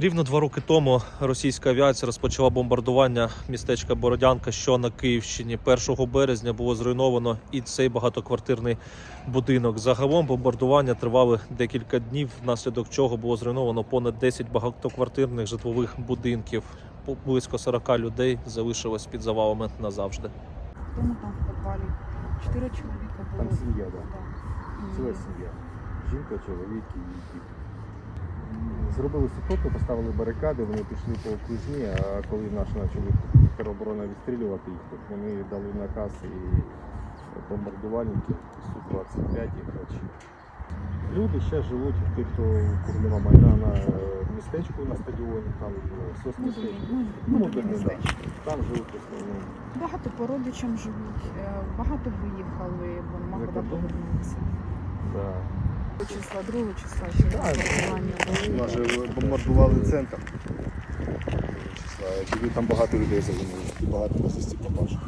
Рівно два роки тому російська авіація розпочала бомбардування містечка Бородянка, що на Київщині. 1 березня було зруйновано і цей багатоквартирний будинок. Загалом бомбардування тривали декілька днів, внаслідок чого було зруйновано понад 10 багатоквартирних житлових будинків. Близько 40 людей залишилось під завалами назавжди. Хто ми там в підвалі? Чотири чоловіка було. Там сім'я, да. Да. Ціла сім'я. Жінка, чоловік і діти. Зробили сухоту, поставили барикади, вони пішли по окружні, а коли наші почали тероборона відстрілювати їх, то вони дали наказ і бомбардувальники Су-25 і прочі. Люди ще живуть, ті, хто Курлєва майна на е, містечку на стадіоні, там е, сосни. Ну. Там живуть основному. Багато по родичам живуть, е, багато виїхали, бо нема За повернутися. Да. Числа, другого числа ще бомбардування же бомбардували центр. Числа. Там багато людей загинули, і багато безвісті попавших.